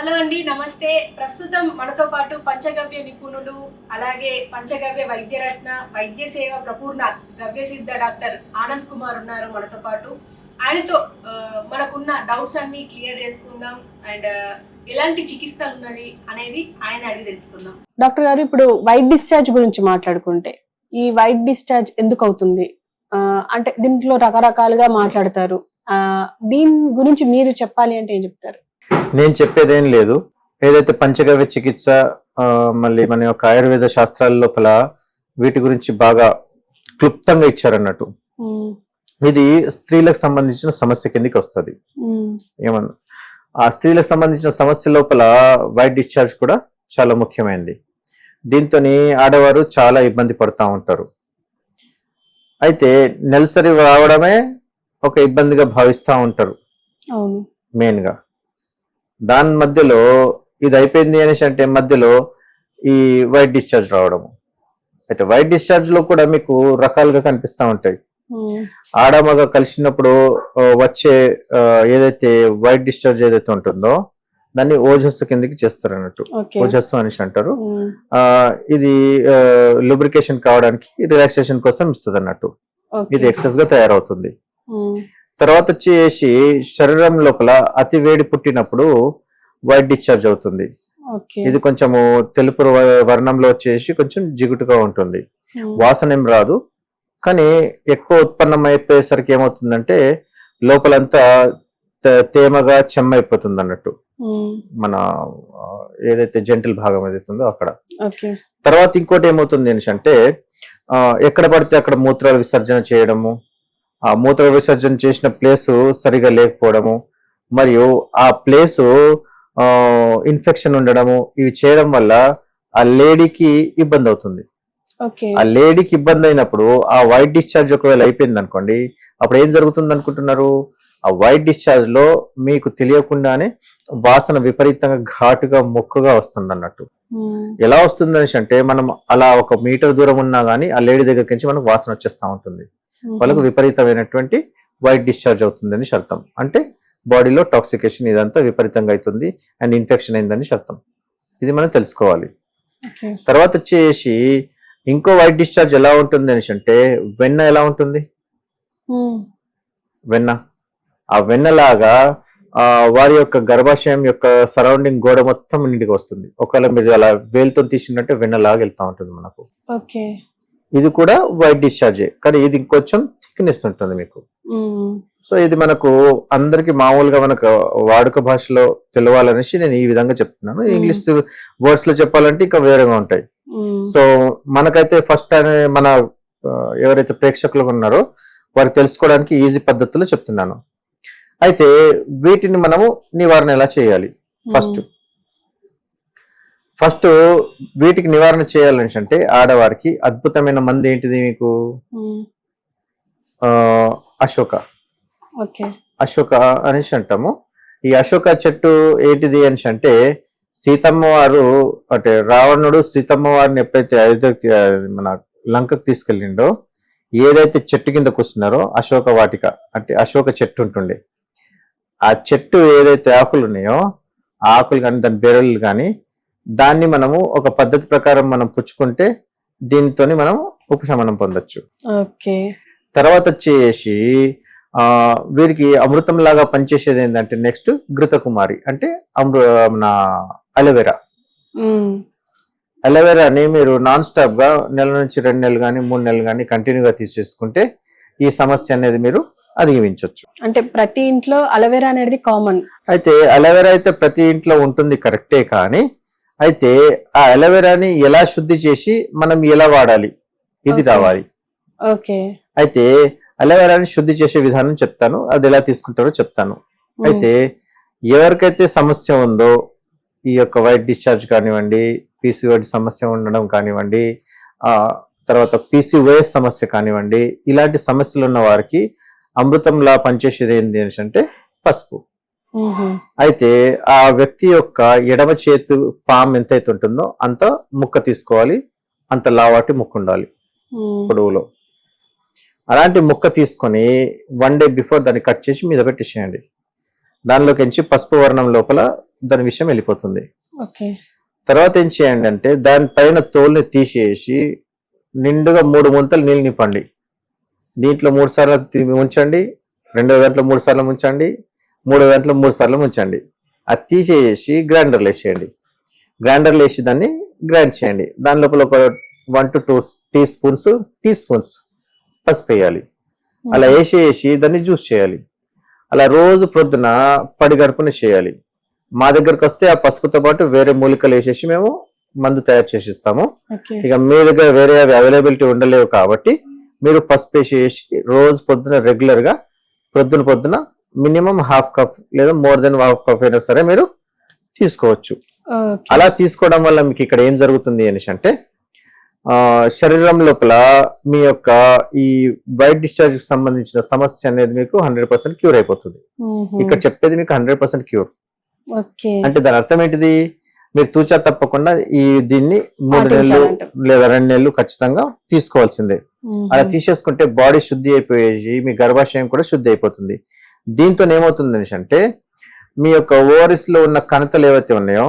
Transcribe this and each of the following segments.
Hello అండి నమస్తే. ప్రస్తుతం మనతో పాటు పంచగవ్య నిపుణులు అలాగే పంచగవ్య వైద్యరత్న వైద్య సేవ ప్రపూర్ణ గవ్య సిద్ధ డాక్టర్ ఆనంద్ కుమార్ ఉన్నారు మనతో పాటు. ఆయనతో మనకున్న డౌట్స్ అన్ని క్లియర్ చేసుకుందాం. అండ్ ఎలాంటి చికిత్స ఉన్నది అనేది ఆయన అడిగి తెలుసుకుందాం. డాక్టర్ గారు ఇప్పుడు వైట్ డిశ్చార్జ్ గురించి మాట్లాడుకుంటే ఈ వైట్ డిశ్చార్జ్ ఎందుకు అవుతుంది? అంటే దీంట్లో రకరకాలుగా మాట్లాడతారు. దీని గురించి మీరు చెప్పాలి అంటే ఏం చెప్తారు? నేను చెప్పేదేం లేదు. ఏదైతే పంచగవ్య చికిత్స మళ్ళీ మన యొక్క ఆయుర్వేద శాస్త్రాల లోపల వీటి గురించి బాగా క్లుప్తంగా ఇచ్చారన్నట్టు. ఇది స్త్రీలకు సంబంధించిన సమస్య కిందకి వస్తుంది. ఏమన్నా ఆ స్త్రీలకు సంబంధించిన సమస్య లోపల వైట్ డిశ్చార్జ్ కూడా చాలా ముఖ్యమైనది దీంతో ఆడవారు చాలా ఇబ్బంది పడుతూ ఉంటారు. అయితే నెలసరి రావడమే ఒక ఇబ్బందిగా భావిస్తూ ఉంటారు. అవును. మెయిన్గా దాని మధ్యలో ఇది అయిపోయింది అనేసి అంటే మధ్యలో ఈ వైట్ డిశ్చార్జ్ రావడము. అయితే వైట్ డిశ్చార్జ్లో కూడా మీకు రకాలుగా కనిపిస్తూ ఉంటాయి. ఉమ్, ఆడమగ కలిసినప్పుడు వచ్చే ఏదైతే వైట్ డిశ్చార్జ్ ఏదైతే ఉంటుందో దాన్ని ఓజస్సు కిందకి చేస్తారు అన్నట్టు ఓజస్సు అనేసి అంటారు. ఆ ఇది లూబ్రికేషన్ కావడానికి రిలాక్సేషన్ కోసం ఇస్తుంది అన్నట్టు. ఇది ఎక్సెస్గా తయారవుతుంది. ఉమ్, తర్వాత వచ్చేసి శరీరం లోపల అతి వేడి పుట్టినప్పుడు వైట్ డిశ్చార్జ్ అవుతుంది. ఇది కొంచెము తెలుపు వర్ణంలో వచ్చేసి కొంచెం జిగుటుగా ఉంటుంది. ఉమ్, వాసన ఏం రాదు. కానీ ఎక్కువ ఉత్పన్నం అయిపోయేసరికి ఏమవుతుందంటే లోపలంతా తేమగా చెమ్మ అయిపోతుంది అన్నట్టు ఉమ్, మన ఏదైతే జంటిల్ భాగం ఏదైతుందో అక్కడ. తర్వాత ఇంకోటి ఏమవుతుంది అంటే ఎక్కడ పడితే అక్కడ మూత్రాల విసర్జన చేయడము ఆ మూత్ర విసర్జన చేసిన ప్లేసు సరిగా లేకపోవడము మరియు ఆ ప్లేసు ఇన్ఫెక్షన్ ఉండడము ఇవి చేయడం వల్ల ఆ లేడీకి ఇబ్బంది అవుతుంది. ఓకే. ఆ లేడీకి ఇబ్బంది అయినప్పుడు ఆ వైట్ డిశ్చార్జ్ ఒకవేళ అయిపోయింది అనుకోండి అప్పుడు ఏం జరుగుతుంది అనుకుంటున్నారు ఆ వైట్ డిశ్చార్జ్లో మీకు తెలియకుండానే వాసన విపరీతంగా ఘాటుగా మొక్కుగా వస్తుంది అన్నట్టు ఎలా వస్తుంది అనేసి అంటే మనం అలా ఒక మీటర్ దూరం ఉన్నా గానీ ఆ లేడీ దగ్గరికి నుంచి మనకు వాసన వచ్చేస్తా ఉంటుంది. వాళ్ళకు విపరీతమైనటువంటి వైట్ డిశ్చార్జ్ అవుతుంది అని అర్థం అంటే బాడీలో టాక్సికేషన్ ఇదంతా విపరీతంగా అవుతుంది అండ్ ఇన్ఫెక్షన్ అయిందని అర్థం ఇది మనం తెలుసుకోవాలి. తర్వాత వచ్చేసి ఇంకో వైట్ డిశ్చార్జ్ ఎలా ఉంటుంది అనేసి అంటే వెన్న ఎలా ఉంటుంది? వెన్న. ఆ వెన్నలాగా ఆ వారి యొక్క గర్భాశయం యొక్క సరౌండింగ్ గోడ మొత్తం నీటికి వస్తుంది. ఒకవేళ మీరు అలా వేలుతో తీసినట్టే వెన్నలాగా వెళ్తా ఉంటుంది మనకు. ఓకే. ఇది కూడా వైట్ డిశ్చార్జే. కానీ ఇది ఇంకొంచెం థిక్నెస్ ఉంటుంది మీకు. సో ఇది మనకు అందరికి మామూలుగా మనకు వాడుక భాషలో తెలవాలనేసి నేను ఈ విధంగా చెప్తున్నాను. ఇంగ్లీష్ వర్డ్స్లో చెప్పాలంటే ఇంకా వేరేగా ఉంటాయి. సో మనకైతే ఫస్ట్ మన ఎవరైతే ప్రేక్షకులు ఉన్నారో వారు తెలుసుకోవడానికి ఈజీ పద్ధతిలో చెప్తున్నాను. అయితే వీటిని మనము నివారణ ఎలా చేయాలి? ఫస్ట్ ఫస్ట్ వీటికి నివారణ చేయాలని అంటే ఆడవారికి అద్భుతమైన మంది ఏంటిది మీకు? అశోక. ఓకే. అశోక అనేసి అంటాము. ఈ అశోక చెట్టు ఏంటిది అనేసి అంటే సీతమ్మ వారు అంటే రావణుడు సీతమ్మ వారిని ఎప్పుడైతే అయోధ్యకి ఆ, మన లంకకు తీసుకెళ్ళిండో ఏదైతే చెట్టు కింద కూర్చున్నారో అశోక వాటిక అంటే అశోక చెట్టు ఉంటుండే. ఆ చెట్టు ఏదైతే ఆకులు ఉన్నాయో ఆ ఆకులు కానీ దాని బెరళ్ళు కానీ దాన్ని మనము ఒక పద్ధతి ప్రకారం మనం పుచ్చుకుంటే దీనితోని మనం ఉపశమనం పొందొచ్చు. ఓకే. తర్వాత వచ్చేసి ఆ వీరికి అమృతం లాగా పనిచేసేది ఏంటంటే నెక్స్ట్ ఘృతకుమారి అంటే అమృ మన అలోవెరా. అలోవెరాని మీరు నాన్ స్టాప్గా నెల నుంచి రెండు నెలలు కానీ మూడు నెలలు కానీ కంటిన్యూగా తీసేసుకుంటే ఈ సమస్య అనేది మీరు అధిగమించవచ్చు అంటే ప్రతి ఇంట్లో అలవేరా అనేది కామన్. అయితే అలోవెరా అయితే ప్రతి ఇంట్లో ఉంటుంది కరెక్టే కానీ అయితే ఆ అలోవెరాని ఎలా శుద్ధి చేసి మనం ఎలా వాడాలి? ఇది. రావాలి. ఓకే. అయితే అలోవెరాని శుద్ధి చేసే విధానం చెప్తాను. అది ఎలా తీసుకుంటారో చెప్తాను. అయితే ఎవరికైతే సమస్య ఉందో ఈ యొక్క వైట్ డిశ్చార్జ్ కానివ్వండి పీసీఓడి సమస్య ఉండడం కానివ్వండి ఆ తర్వాత పీసీఓఎస్ సమస్య కానివ్వండి ఇలాంటి సమస్యలు ఉన్న వారికి అమృతంలా పనిచేసేది ఏంటి అంటే పసుపు. అయితే ఆ వ్యక్తి యొక్క ఎడమ చేతు పామ్ ఎంతైతే ఉంటుందో అంత ముక్క తీసుకోవాలి అంత లావాటి ముక్క ఉండాలి పొడవులో. అలాంటి ముక్క తీసుకొని వన్ డే బిఫోర్ దాన్ని కట్ చేసి మీద పెట్టేసేయండి. దానిలోకి ఎంచి పసుపు వర్ణం లోపల దాని విషయం వెళ్ళిపోతుంది. ఓకే. తర్వాత ఏం చేయండి అంటే దానిపైన తోలుని తీసేసి నిండుగా మూడు ముంతలు నీళ్ళు నింపండి. దీంట్లో మూడు సార్లు ఉంచండి రెండో దాంట్లో మూడు సార్లు ఉంచండి మూడో దాంట్లో మూడు సార్లు ఉంచండి అది తీసేసి గ్రైండర్లో వేసేయండి. గ్రైండర్లో వేసి దాన్ని గ్రైండ్ చేయండి. దాని లోపల ఒక one to two teaspoons teaspoons పసుపు వేయాలి. అలా వేసేసి దాన్ని జ్యూస్ చేయాలి. అలా రోజు ప్రొద్దున పడి గడుపున చేయాలి. మా దగ్గరకు వస్తే ఆ పసుపుతో పాటు వేరే మూలికలు వేసేసి మేము మందు తయారు చేసి ఇస్తాము ఇక మీ దగ్గర వేరే అవి అవైలబిలిటీ ఉండలేవు కాబట్టి మీరు పసుపు వేసేసి రోజు పొద్దున రెగ్యులర్గా పొద్దున పొద్దున మినిమం హాఫ్ కప్ లేదా మోర్ దెన్ హాఫ్ కప్ అయినా సరే మీరు తీసుకోవచ్చు. అలా తీసుకోవడం వల్ల మీకు ఇక్కడ ఏం జరుగుతుంది అనేసి అంటే శరీరం లోపల మీ యొక్క ఈ వైట్ డిశ్చార్జ్కి సంబంధించిన సమస్య అనేది మీకు హండ్రెడ్ పర్సెంట్ క్యూర్ అయిపోతుంది. ఇక్కడ చెప్పేది మీకు హండ్రెడ్ పర్సెంట్ క్యూర్. అంటే దాని అర్థం ఏంటిది? మీరు తూచా తప్పకుండా ఈ దీన్ని మూడు నెలలు. లేదా రెండు నెలలు ఖచ్చితంగా తీసుకోవాల్సిందే. అలా తీసేసుకుంటే బాడీ శుద్ధి అయిపోయేసి మీ గర్భాశయం కూడా శుద్ధి అయిపోతుంది. దీంతో ఏమవుతుంది అనేసి అంటే మీ యొక్క ఓవరిస్లో ఉన్న కణతలు ఏవైతే ఉన్నాయో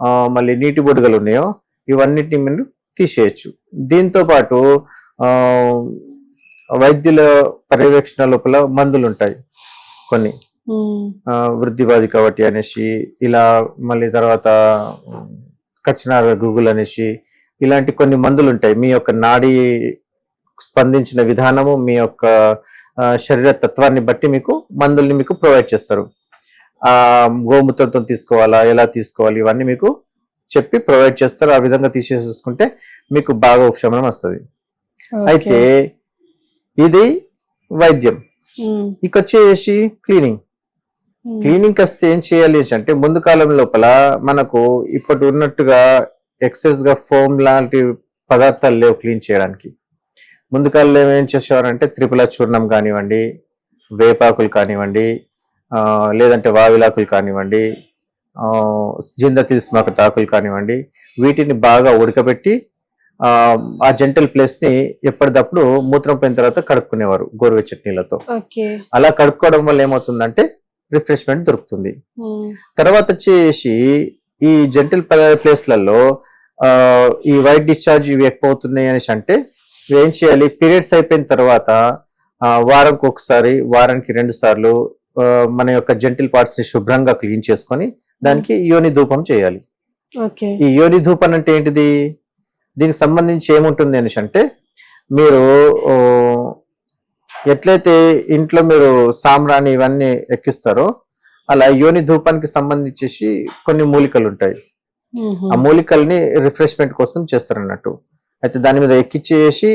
ఆ, మళ్ళీ నీటి బొడుగలు ఉన్నాయో ఇవన్నిటిని మీరు తీసేయచ్చు. దీంతో పాటు ఆ, వైద్యుల పర్యవేక్షణ లోపల మందులు ఉంటాయి కొన్ని వృద్ధివాది కాబట్టి అనేసి ఇలా మళ్ళీ తర్వాత కచ్చినార గూగుల్ అనేసి ఇలాంటి కొన్ని మందులు ఉంటాయి మీ యొక్క నాడీ స్పందించిన విధానము మీ యొక్క శరీర తత్వాన్ని బట్టి మీకు మందుల్ని మీకు ప్రొవైడ్ చేస్తారు ఆ గోమూత్రంతో తీసుకోవాలా ఎలా తీసుకోవాలి ఇవన్నీ మీకు చెప్పి ప్రొవైడ్ చేస్తారు ఆ విధంగా తీసేసుకుంటే మీకు బాగా ఉపశమనం వస్తుంది. అయితే ఇది వైద్యం మ్మ్. ఇక వచ్చేసి క్లీనింగ్. క్లీనింగ్ వస్తే ఏం చేయాలి అంటే ముందు కాలం లోపల మనకు ఇప్పటి ఉన్నట్టుగా ఎక్సెస్గా ఫోమ్ లాంటి పదార్థాలు లేవు క్లీన్ చేయడానికి ముందు కాలంలో ఏం చేసేవారంటే త్రిపుల చూర్ణం కానివ్వండి వేపాకులు కానివ్వండి ఆ, లేదంటే వావిలాకులు కానివ్వండి జింద తిస్మాక తాకులు కానివ్వండి వీటిని బాగా ఉడకబెట్టి ఆ, ఆ జెంటల్ ప్లేస్ని ఎప్పటిదప్పుడు మూత్రం పోయిన తర్వాత కడుక్కునేవారు గోరువెచ్చటి నీళ్ళతో. ఓకే. అలా కడుక్కోవడం వల్ల ఏమవుతుందంటే రిఫ్రెష్మెంట్ దొరుకుతుంది. తర్వాత వచ్చేసి ఈ జెంటల్ ప్లేస్లలో ఈ వైట్ డిశ్చార్జ్ ఇవి ఎక్కువ అవుతున్నాయి అనేసి అంటే ఏం చేయాలి? పీరియడ్స్ అయిపోయిన తర్వాత వారంకి ఒకసారి వారానికి రెండు సార్లు మన యొక్క జెంటిల్ పార్ట్స్ని శుభ్రంగా క్లీన్ చేసుకొని దానికి యోని ధూపం చేయాలి. ఓకే. ఈ యోని ధూపం అంటే ఏంటిది? దీనికి సంబంధించి ఏముంటుంది అనేసి అంటే మీరు ఎట్లయితే ఇంట్లో మీరు సాంబ్రాణి ఇవన్నీ ఎక్కిస్తారో అలా యోని ధూపానికి సంబంధించేసి కొన్ని మూలికలు ఉంటాయి. ఆ మూలికల్ని రిఫ్రెష్మెంట్ కోసం చేస్తారు అన్నట్టు అయితే దాని మీద ఎక్కిచ్చేసి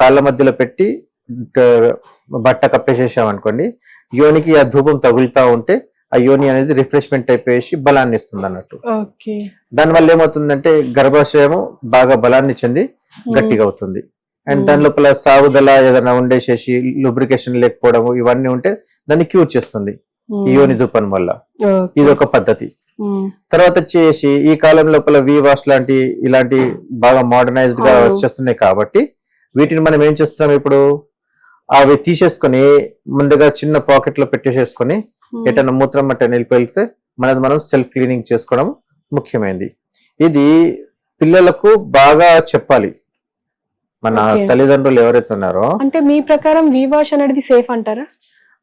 కాళ్ళ మధ్యలో పెట్టి బట్ట కప్పేసేసాం అనుకోండి. యోనికి ఆ ధూపం తగులుతా ఉంటే ఆ యోని అనేది రిఫ్రెష్మెంట్ అయిపోయేసి బలాన్ని ఇస్తుంది అన్నట్టు. దానివల్ల ఏమవుతుందంటే గర్భాశయము బాగా బలాన్ని చెంది గట్టిగా అవుతుంది. అండ్. దాని లోపల సాగుదల ఏదైనా ఉండేసేసి లూబ్రికేషన్ లేకపోవడం ఇవన్నీ ఉంటే దాన్ని క్యూర్ చేస్తుంది. యోని ధూపం వల్ల. ఇది ఒక పద్ధతి. తర్వాత వచ్చేసి ఈ కాలం లోపల వివాస్ లాంటి ఇలాంటి బాగా మోడర్నైజ్డ్గా. వచ్చేస్తున్నాయి కాబట్టి వీటిని మనం ఏం చేస్తున్నాం ఇప్పుడు అవి తీసేసుకొని ముందుగా చిన్న పాకెట్లో పెట్టేసేసుకొని. ఎటన్నా మూత్రం అట్ట నిలిపెళ్తే మనది మనం సెల్ఫ్ క్లీనింగ్ చేసుకోవడం ముఖ్యమైనది ఇది పిల్లలకు బాగా చెప్పాలి మన. తల్లిదండ్రులు ఎవరైతే ఉన్నారో అంటే మీ ప్రకారం వి వాష్ అనేది సేఫ్ అంటారా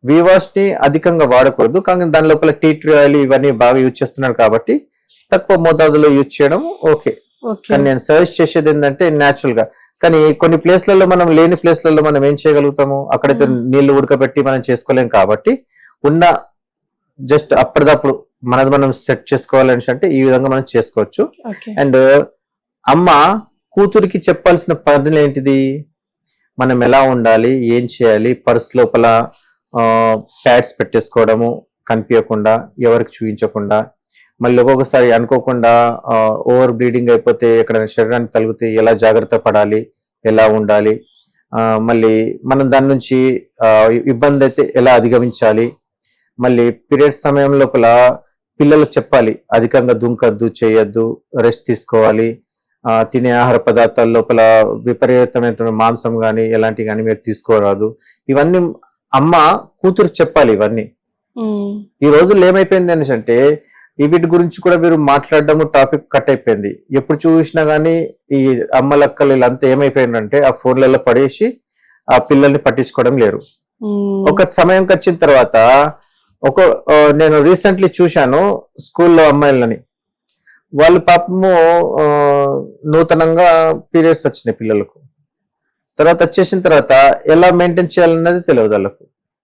వివాస్ని అధికంగా వాడకూడదు. కానీ దాని లోపల టీ ట్రీ ఆయిల్ ఇవన్నీ బాగా యూజ్ చేస్తున్నారు కాబట్టి తక్కువ మోతాదులో యూజ్ చేయడం ఓకే. కానీ నేను సజెస్ట్ చేసేది ఏంటంటే న్యాచురల్గా. కానీ కొన్ని ప్లేస్లలో మనం లేని ప్లేస్లలో మనం ఏం చేయగలుగుతాము? అక్కడైతే. నీళ్ళు ఉడకబెట్టి మనం చేసుకోలేం కాబట్టి ఉన్న జస్ట్ అప్పటిదప్పుడు మనది మనం సెట్ చేసుకోవాలని అంటే ఈ విధంగా మనం చేసుకోవచ్చు. అండ్ అమ్మ కూతురికి చెప్పాల్సిన పనులు ఏంటిది? మనం ఎలా ఉండాలి? ఏం చేయాలి? పర్స్ లోపల ప్యాడ్స్ పెట్టేసుకోవడము కనిపించకుండా ఎవరికి చూపించకుండా మళ్ళీ ఒక్కొక్కసారి అనుకోకుండా ఓవర్ బ్లీడింగ్ అయిపోతే ఎక్కడైనా శరీరానికి తగిలితే ఎలా జాగ్రత్త పడాలి ఎలా ఉండాలి మళ్ళీ మనం దాని నుంచి ఇబ్బంది అయితే ఎలా అధిగమించాలి మళ్ళీ పీరియడ్స్ సమయం లోపల పిల్లలకు చెప్పాలి అధికంగా దుంకద్దు చేయొద్దు రెస్ట్ తీసుకోవాలి తినే ఆహార పదార్థాల లోపల విపరీతమైన మాంసం కానీ ఎలాంటి కానీ మీరు తీసుకోరాదు ఇవన్నీ అమ్మ కూతురు చెప్పాలి ఇవన్నీ. ఈ రోజుల్లో ఏమైపోయింది అనేసి అంటే వీటి గురించి కూడా మీరు మాట్లాడడం టాపిక్ కట్ అయిపోయింది. ఎప్పుడు చూసినా గానీ ఈ అమ్మలక్కలు వీళ్ళంతా ఏమైపోయిందంటే ఆ ఫోన్లలో పడేసి ఆ పిల్లల్ని పట్టించుకోవడం లేరు. ఒక సమయంకి వచ్చిన తర్వాత ఒక నేను రీసెంట్లీ చూశాను స్కూల్లో అమ్మాయిలని. వాళ్ళు పాపము నూతనంగా పీరియడ్స్ వచ్చినాయి పిల్లలకు. తర్వాత వచ్చేసిన తర్వాత ఎలా మెయింటైన్ చేయాలన్నది తెలియదు వాళ్ళకు.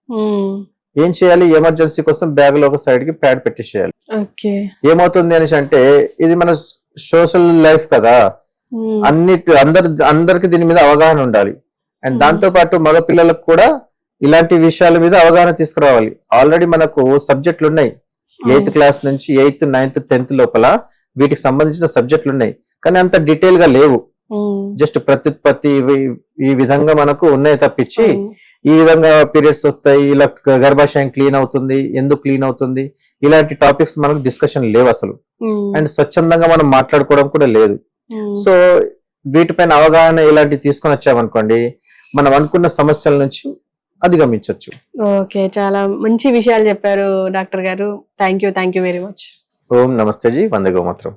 ఉమ్, ఏం చేయాలి? ఎమర్జెన్సీ కోసం బ్యాగ్లో ఒక సైడ్కి ప్యాడ్ పెట్టేసేయాలి. ఏమవుతుంది అనేసి అంటే ఇది మన సోషల్ లైఫ్ కదా. ఉమ్, అన్ని అందరి అందరికి దీని మీద అవగాహన ఉండాలి. And Hmm. దాంతో పాటు మగ పిల్లలకు కూడా ఇలాంటి విషయాల మీద అవగాహన తీసుకురావాలి. ఆల్రెడీ మనకు సబ్జెక్టులు ఉన్నాయి. ఎయిత్ క్లాస్ నుంచి ఎయిత్ నైన్త్ టెన్త్ లోపల వీటికి సంబంధించిన సబ్జెక్టులు ఉన్నాయి. కానీ అంత డీటెయిల్గా లేవు. జస్ట్ ప్రత్యుత్పత్తి ఈ విధంగా మనకు ఉన్నాయి తప్పించి ఈ విధంగా పీరియడ్స్ వస్తాయి ఇలా గర్భాశయం క్లీన్ అవుతుంది ఎందుకు క్లీన్ అవుతుంది ఇలాంటి టాపిక్స్ మనకు డిస్కషన్ లేవు అసలు. అండ్ స్వచ్ఛందంగా మనం మాట్లాడుకోవడం కూడా లేదు. సో వీటిపైన అవగాహన ఇలాంటివి తీసుకొని వచ్చామనుకోండి మనం అనుకున్న సమస్యల నుంచి అధిగమించవచ్చు ఓకే చాలా మంచి విషయాలు చెప్పారు డాక్టర్ గారు. Thank you thank you very much ఓం నమస్తే జీ వందే గోమాత్రం